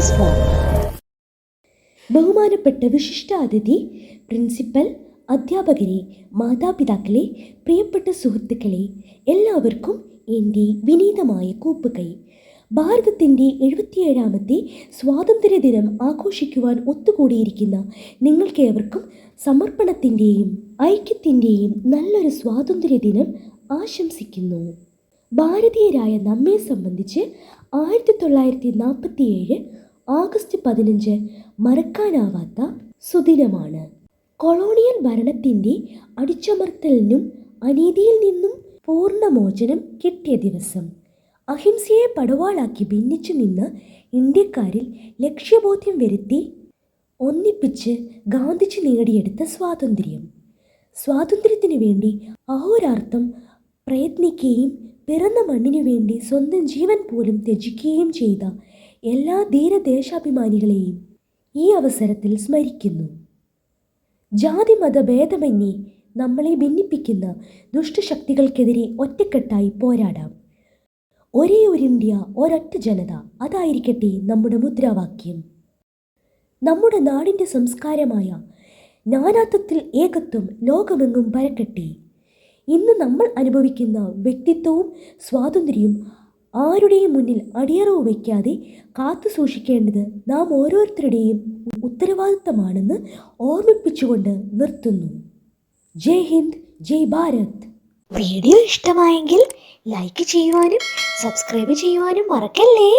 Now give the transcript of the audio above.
News വിശിഷ്ട ബഹുമാനപ്പെട്ട വിശിഷ്ടാതിഥി principal അധ്യാപകരെ മാതാപിതാക്കളെ പ്രിയപ്പെട്ട സുഹൃത്തുക്കളെ എല്ലാവർക്കും എന്റെ വിനീതമായ കൂപ്പുകൈ ഭാരതത്തിന്റെ എഴുപത്തിയേഴാമത്തെ സ്വാതന്ത്ര്യ ദിനം ആഘോഷിക്കുവാൻ ഒത്തുകൂടിയിരിക്കുന്ന നിങ്ങൾക്കേവർക്കും സമർപ്പണത്തിന്റെയും ഐക്യത്തിന്റെയും നല്ലൊരു സ്വാതന്ത്ര്യ ദിനം ആശംസിക്കുന്നു. ഭാരതീയരായ നമ്മെ സംബന്ധിച്ച് ആയിരത്തി തൊള്ളായിരത്തി നാൽപ്പത്തിയേഴ് ആഗസ്റ്റ് പതിനഞ്ച് മറക്കാനാവാത്ത സുദിനമാണ്. കൊളോണിയൽ ഭരണത്തിന്റെ അടിച്ചമർത്തലിനും അനീതിയിൽ നിന്നും പൂർണമോചനം കിട്ടിയ ദിവസം. അഹിംസയെ പടവാളാക്കി ഭിന്നിച്ചു നിന്ന് ഇന്ത്യക്കാരിൽ ലക്ഷ്യബോധ്യം വരുത്തി ഒന്നിപ്പിച്ച് ഗാന്ധിജി നേടിയെടുത്ത സ്വാതന്ത്ര്യം. സ്വാതന്ത്ര്യത്തിനു വേണ്ടി അഹോരാർത്ഥം പ്രയത്നിക്കുകയും പിറന്ന മണ്ണിനു വേണ്ടി സ്വന്തം ജീവൻ പോലും ത്യജിക്കുകയും ചെയ്ത എല്ലാ ധീരദേശാഭിമാനികളെയും ഈ അവസരത്തിൽ സ്മരിക്കുന്നു. ജാതി മത ഭേദമന്യേ നമ്മളെ ഭിന്നിപ്പിക്കുന്ന ദുഷ്ടശക്തികൾക്കെതിരെ ഒറ്റക്കെട്ടായി പോരാടാം. ഒരേ ഒരു ഇന്ത്യ ഒരൊറ്റ ജനത അതായിരിക്കട്ടെ നമ്മുടെ മുദ്രാവാക്യം. നമ്മുടെ നാടിന്റെ സംസ്കാരമായ നാനാത്വത്തിൽ ഏകത്വം ലോകമെങ്ങും പരക്കട്ടെ. ഇന്ന് നമ്മൾ അനുഭവിക്കുന്ന വ്യക്തിത്വവും സ്വാതന്ത്ര്യവും ആരുടെയും മുന്നിൽ അടിയറവ് വയ്ക്കാതെ കാത്തു സൂക്ഷിക്കേണ്ടത് നാം ഓരോരുത്തരുടെയും ഉത്തരവാദിത്തമാണെന്ന് ഓർമ്മിപ്പിച്ചുകൊണ്ട് നിർത്തുന്നു. ജയ് ഹിന്ദ് ജയ് ഭാരത്. വീഡിയോ ഇഷ്ടമായെങ്കിൽ ലൈക്ക് ചെയ്യുവാനും സബ്സ്ക്രൈബ് ചെയ്യുവാനും മറക്കല്ലേ?